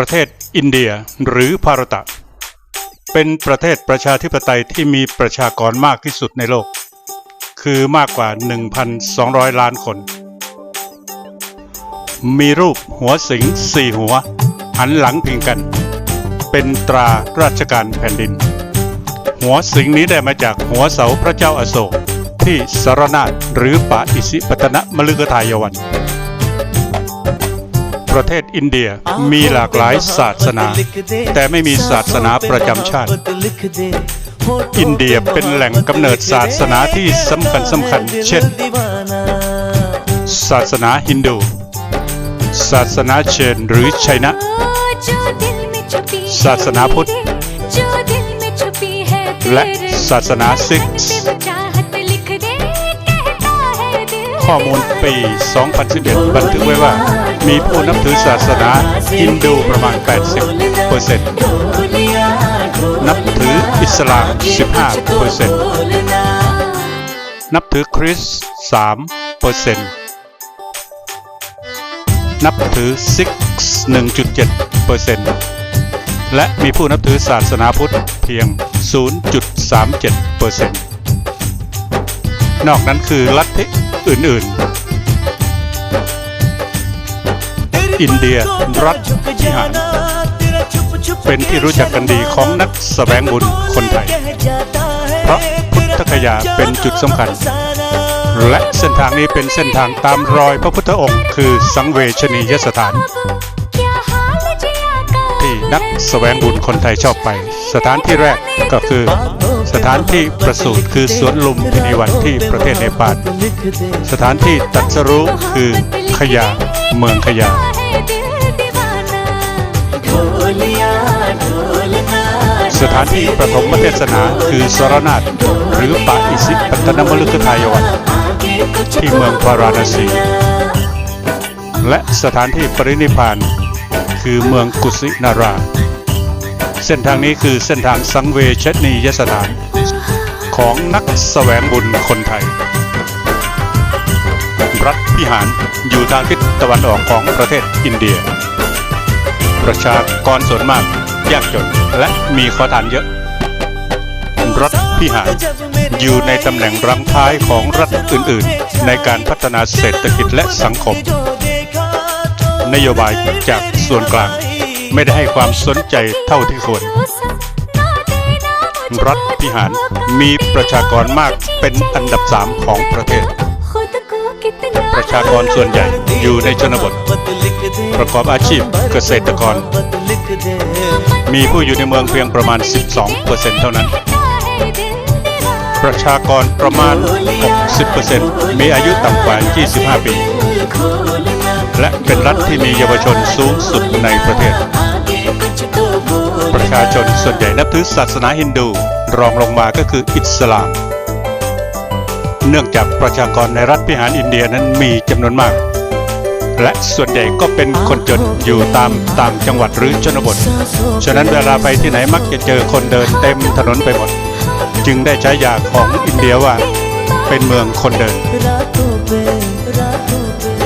ประเทศอินเดียหรือภารตะ เป็นประเทศประชาธิปไตยที่มีประชากรมากที่สุดในโลก คือมากกว่า 1,200 ล้านคน มีรูปหัวสิงสี่หัว หันหลังพิงกัน เป็นตราราชการแผ่นดิน หัวสิงนี้ได้มาจากหัวเสาพระเจ้าอาโศกที่สารนาถหรือป่าอิสิปตนมฤคทายวัน ประเทศอินเดียมีหลากหลายศาสนา แต่ไม่มีศาสนาประจำชาติ อินเดียเป็นแหล่งกำเนิดศาสนาที่สำคัญสำคัญ เช่น ศาสนาฮินดู ศาสนาเชนหรือไชนะ ศาสนาพุทธ และศาสนาซิกซ์ข้อมูลปี 2011 บันทึกไว้ว่า มีผู้นับถือศาสนาฮินดูประมาณ 80เปอร์เซ็นต์นับถืออิสลาม 15เปอร์เซ็นต์นับถือคริสต์3เปอร์เซ็นต์นับถือซิกซ์1.7เปอร์เซ็นต์และมีผู้นับถือศาสนาพุทธเพียง 0.37เปอร์เซ็นต์นอกนั้นคือลัทธิอื่นๆ อินเดียรัฐพิหารเป็นที่รู้จักกันดีของนักสแสวงบุญคนไทย เพราะพุทธคยาเป็นจุดสำคัญ และเส้นทางนี้เป็นเส้นทางตามรอยพระพุทธองค์ คือสังเวชนียสถาน ที่นักสแสวงบุญคนไทยชอบไป สถานที่แรกก็คือสถานที่ประสูติคือสวนลุมพินีวันที่ประเทศเนปาล สถานที่ตรัดสรู้คือขยาเมืองขยา สถานที่ประถมเทศนาคือสรนาถหรือป่าอิสิปัตนมฤคทายวันที่เมืองพาราณสี และสถานที่ปรินิพพานคือเมืองกุสินารา เส้นทางนี้คือเส้นทางสังเวชนียสถาน ของนักแสวงบุญคนไทย รัฐพิหารอยู่ทางทิศตะวันออกของประเทศอินเดีย ประชากรส่วนมาก ยากจนและมีขอทานเยอะ รัฐพิหารอยู่ในตำแหน่งรังท้ายของรัฐอื่น ๆ ในการพัฒนาเศรษฐกิจและสังคม นโยบายจากส่วนกลางไม่ได้ให้ความสนใจเท่าที่ควรรัฐพิหารมีประชากรมากเป็นอันดับสามของประเทศ ประชากรส่วนใหญ่อยู่ในชนบท ประกอบอาชีพเกษตรกร มีผู้อยู่ในเมืองเพียงประมาณ 12%เท่านั้น ประชากรประมาณ 60%มีอายุต่ำกว่า 25 ปี และเป็นรัฐที่มีเยาวชนสูงสุดในประเทศ ประชาชนส่วนใหญ่นับถือศาสนาฮินดู รองลงมาก็คืออิสลาม เนื่องจากประชากรในรัฐพิหารอินเดียนั้นมีจำนวนมาก และส่วนใหญ่ก็เป็นคนจนอยู่ตามต่างจังหวัดหรือชนบท ฉะนั้นเวลาไปที่ไหนมักจะเจอคนเดินเต็มถนนไปหมด จึงได้ใช้ยาของอินเดียว่าเป็นเมืองคนเดิน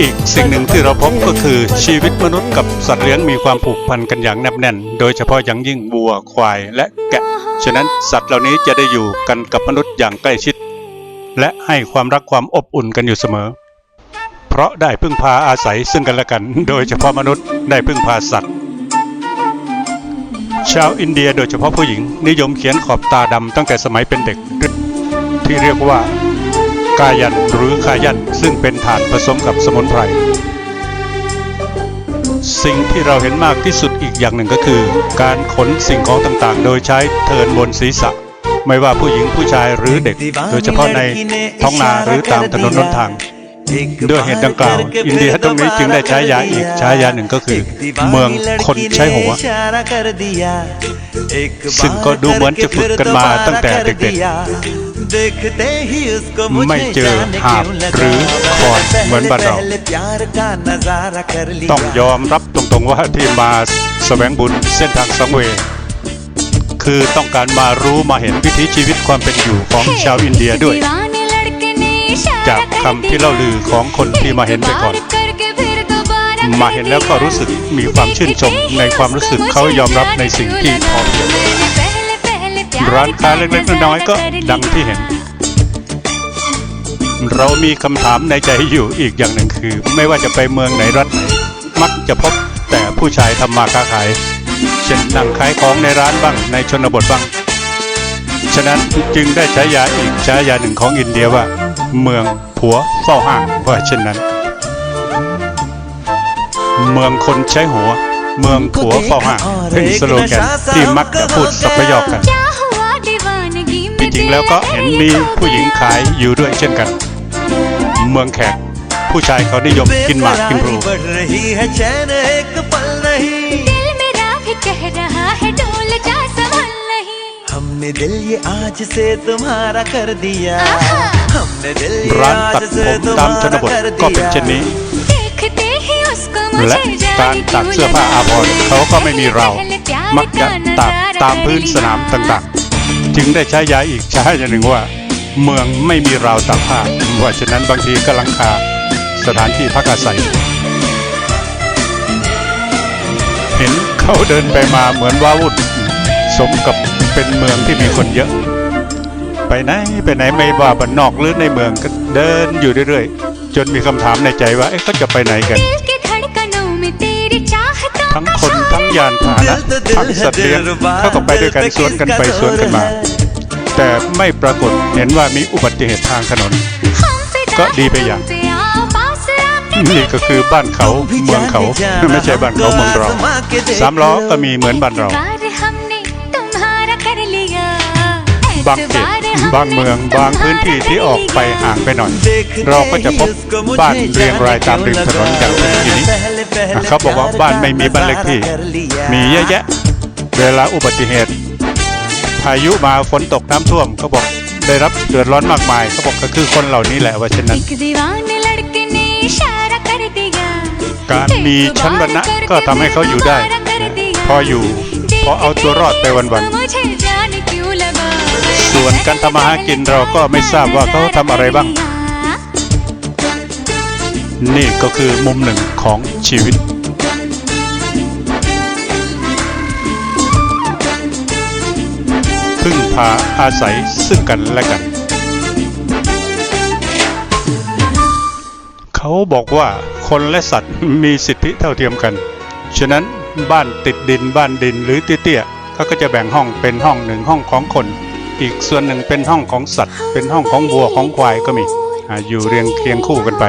อีกสิ่งหนึ่งที่เราพบก็คือชีวิตมนุษย์กับสัตว์เลี้ยงมีความผูกพันกันอย่างแนบแน่น โดยเฉพาะอย่างยิ่งวัวควายและแกะ ฉะนั้นสัตว์เหล่านี้จะได้อยู่กันกับมนุษย์อย่างใกล้ชิด และให้ความรักความอบอุ่นกันอยู่เสมอ เพราะได้พึ่งพาอาศัยซึ่งกันและกัน โดยเฉพาะมนุษย์ได้พึ่งพาสัตว์ ชาวอินเดียโดยเฉพาะผู้หญิง นิยมเขียนขอบตาดำตั้งแต่สมัยเป็นเด็ก ที่เรียกว่ากายันหรือคายันซึ่งเป็นถ่านผสมกับสมุนไพรสิ่งที่เราเห็นมากที่สุดอีกอย่างหนึ่งก็คือ การขนสิ่งของต่างๆ โดยใช้เทินบนศีรษะ ไม่ว่าผู้หญิงผู้ชายหรือเด็ก โดยเฉพาะในท้องนาหรือตามถนนหนทางด้วยเหตุดังกล่าว อินเดียตรงนี้จึงได้ใช้ยาอีกใช้ยาหนึ่งก็คือ เมืองคนใช้หัว ซึ่งก็ดูเหมือนจะฝึกกันมาตั้งแต่เด็กๆ ไม่เจอหาบหรือคอนเหมือนบ้านเรา ต้องยอมรับตรงๆว่าที่มาแสวงบุญเส้นทางสังเวย คือต้องการมารู้มาเห็นวิถีชีวิตความเป็นอยู่ของชาวอินเดียด้วย จากคำที่เล่าลือของคนที่มาเห็นไปก่อนมมาเห็นแล้วก็รู้สึกมีความชื่นชมในความรู้สึกเขายอมรับในสิ่งที่พอเพียงร้านค้าเล็กๆน้อยๆก็ดังที่เห็น เรามีคำถามในใจอยู่อีกอย่างหนึ่งคือ ไม่ว่าจะไปเมืองไหนรัฐไหน มักจะพบแต่ผู้ชายทำมาค้าขาย เช่นนั่งขายของในร้านบ้างในชนบทบ้าง ฉะนั้นจึงได้ใช้ยาอีกใช้ยาหนึ่งของอินเดียว่า เมืองผัวเฝ้าห้างว่าเช่นนั้น เมืองคนใช้หัว เมืองผัวเฝ้าห้างเป็นสโลแกนที่มักจะพูดสับพยอกกันที่จริงแล้วก็เห็นมีผู้หญิงขายอยู่ด้วยเช่นกัน เมืองแขกผู้ชายเขานิยมกินหมากกินพลู बढ़ रही है चैन एक पल नहीं हमने दिल ये आज से तुम्हारा कर दिया हमने दिल ये ร้านตัด आज ผ से มตามชน तुम्हारा บท कर ก็เป็นเช่น दिया นี้ และการตัดเสื้อผ้าอาภรณ์เขาก็ไม่มีเราวมักจะตากตามพื้นสนามต่างๆ จึงได้ใช้ยาอีกใช้อย่างหนึ่งว่า เมืองไม่มีราวตากผ้าว่าฉะนั้นบางทีก็หลังคาสถานที่พักอาศัย ห็นเขาเดินไปมาเหมือนว้าวุ่นสมกับเป็นเมืองที่มีคนเยอะ ไปไหนไปไหนไม่ว่าบ้านนอกหรือในเมืองก็เดินอยู่เรื่อยๆ จนมีคำถามในใจว่าเอ๊ะเขาจะไปไหนกัน ทั้งคนทั้งยานพาหนะทั้งสัตว์เลี้ยงเขาก็ไปด้วยกันสวนกันไปสวนกันมา แต่ไม่ปรากฏเห็นว่ามีอุบัติเหตุทางถนน ก็ดีไปอย่าง นี่ก็คือบ้านเขาเมืองเขาไม่ใช่บ้านเขาเมืองเราสามล้อก็มีเหมือนบ้านเรา บางเขตบางเมืองบางพื้นที่ที่ออกไปห่างไปหน่อย เราก็จะพบบ้านเรียงรายตามริมถนนอย่างที่ทีนี้เขาบอกว่าบ้านไม่มีบ้านเลขที่ มีเยอะแยะ เวลาอุบัติเหตุพายุมาฝนตกน้ำท่วมเขาบอกได้รับเดือดร้อนมากมายเขาบอกก็คือคนเหล่านี้แหละว่าเช่นนั้น การมีชั้นวรรณะก็ทำให้เขาอยู่ได้นะพออยู่ พอเอาตัวรอดไปวันๆส่วนการทำมาหากินเราก็ไม่ทราบว่าเขาทำอะไรบ้าง นี่ก็คือมุมหนึ่งของชีวิตพึ่งพาอาศัยซึ่งกันและกัน เขาบอกว่าคนและสัตว์มีสิทธิเท่าเทียมกัน ฉะนั้นบ้านติดดินบ้านดินหรือเตี้ยๆเขาก็จะแบ่งห้องเป็นห้องหนึ่งห้องของคน อีกส่วนหนึ่งเป็นห้องของสัตว์ เป็นห้องของวัวของควายก็มีอยู่เรียงเคียงคู่กันไป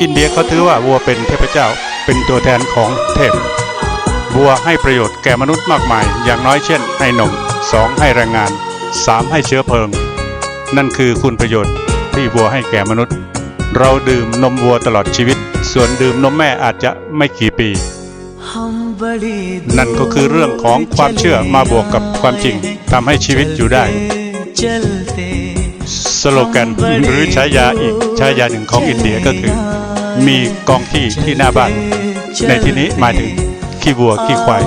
อินเดียเขาถือว่าวัวเป็นเทพเจ้าเป็นตัวแทนของเทพวัวให้ประโยชน์แก่มนุษย์มากมาย อย่างน้อยเช่น ให้นมสองให้แรงงานสามให้เชื้อเพลิง นั่นคือคุณประโยชน์ ที่วัวให้แก่มนุษย์ เราดื่มนมวัวตลอดชีวิต ส่วนดื่มนมแม่อาจจะไม่กี่ปี นั่นก็คือเรื่องของความเชื่อมาบวกกับความจริงทำให้ชีวิตอยู่ได้สโลแกนหรือฉายาอีกฉายาหนึ่งของอินเดียก็คือ มีกองที่ที่หน้าบ้าน ในที่นี้หมายถึงขี้วัวขี้ควาย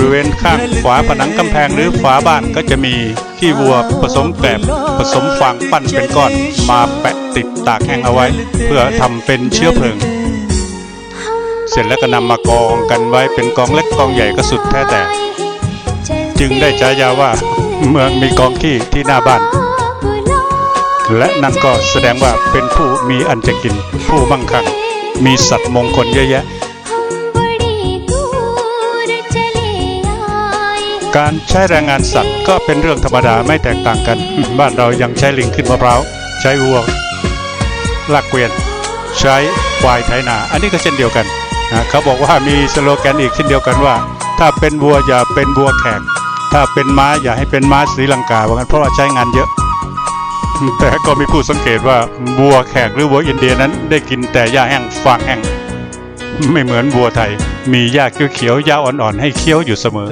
ริเวณข้างขวาผนังกำแพงหรือฝาบ้านก็จะมีขี้วัวผสมแกลบผสมฟางปั้นเป็นก้อนมาแปะติดตากแห้งเอาไว้ เพื่อทำเป็นเชื้อเพลิง เสร็จแล้วก็นำมากองกันไว้เป็นกองเล็กกองใหญ่ก็สุดแท้แต่ จึงได้ฉายาว่าเมืองมีกองขี้ที่หน้าบ้าน และนั่นก็แสดงว่าเป็นผู้มีอันจะกินผู้มั่งคั่งมีสัตว์มงคลเยอะแยะ การใช้แรงงานสัตว์ก็เป็นเรื่องธรรมดาไม่แตกต่างกัน บ้านเรายังใช้ลิงขึ้นมะพร้าวใช้วัวลากเกวียน ใช้ควายไถนา อันนี้ก็เช่นเดียวกันนะเขาบอกว่ามีสโลแกนอีกเช่นเดียวกันว่า ถ้าเป็นวัวอย่าเป็นวัวแขก ถ้าเป็นม้าอย่าให้เป็นม้าศรีลังกาว่างั้นเพราะว่าใช้งานเยอะ แต่ก็มีผู้สังเกตว่าวัวแขกหรือวัวอินเดียนั้นได้กินแต่หญ้าแห้งฟางแห้ง ไม่เหมือนวัวไทย มีหญ้าเขียวๆหญ้าอ่อนๆให้เคี้ยวอยู่เสมอ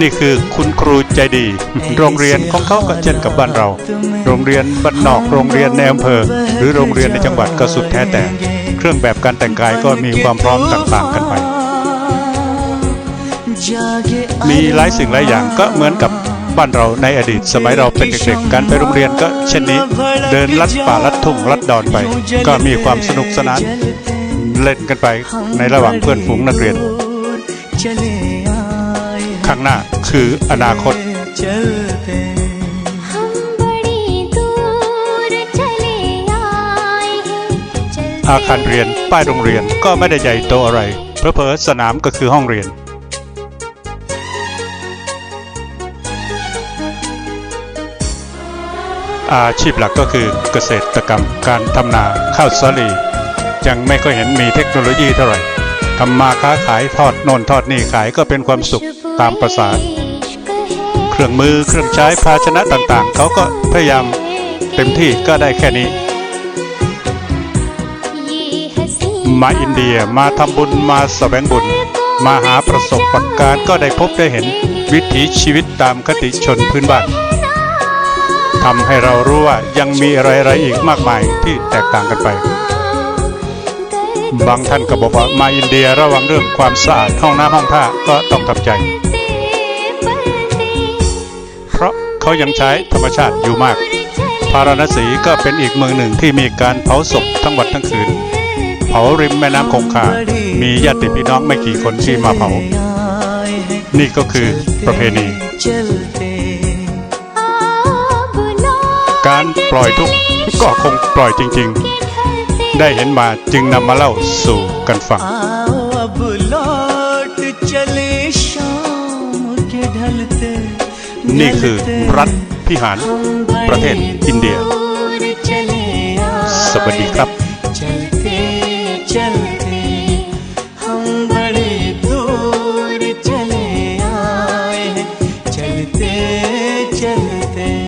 นี่คือคุณครูใจดี โรงเรียนของเขาก็เช่นกับบ้านเรา โรงเรียนบ้านนอกโรงเรียนในอำเภอ หรือโรงเรียนในจังหวัดก็สุดแท้แต่ เครื่องแบบการแต่งกายก็มีความพร้อมต่างๆกันไปมีหลายสิ่งหลายอย่างก็เหมือนกับ บ้านเราในอดีตสมัยเราเป็นเด็กๆ การไปโรงเรียนก็เช่นนี้ เดินลัดป่าลัดทุ่งลัดดอนไป ก็มีความสนุกสนานเล่นกันไปในระหว่างเพื่อนฝูงนักเรียน ข้างหน้าคืออนาคตอาคารเรียนป้ายโรงเรียนก็ไม่ได้ใหญ่โตอะไรเพอเพอสนามก็คือห้องเรียน อาชีพหลักก็คือเกษตรกรรม การทำนาข้าวสาลียังไม่ค่อยเห็นมีเทคโนโลยีเท่าไหร่ทำมาค้าขายทอดนนทอดนี่ขายก็เป็นความสุขตามประสาเครื่องมือเครื่องใช้ภาชนะต่างๆ เขาก็พยายามเต็มที่ก็ได้แค่นี้ มาอินเดียมาทำบุญมาสแสวงบุญ มาหาประสบปการก็ได้พบได้เห็นวิถีชีวิตตามคติชนพื้นบ้าน ทำให้เรารู้ว่ายังมีอะไรๆอีกมากมายที่แตกต่างกันไป บางท่านก็บอกว่ามาอินเดียระวังเรื่องความสะอาดห้องน้ำห้องท่าก็ต้องทำใจ เพราะเขายังใช้ธรรมชาติอยู่มาก พาราณสีก็เป็นอีกเมืองหนึ่งที่มีการเผาศพทั้งวันทั้งคืน เผาริมแม่น้ำคงคา มีญาติพี่น้องไม่กี่คนที่มาเผา นี่ก็คือประเพณี การปล่อยทุกก็คงปล่อยจริง ๆ ได้เห็นมาจึงนำมาเล่าสู่กันฟัง นี่คือรัฐพิหารประเทศอินเดีย สวัสดีครับ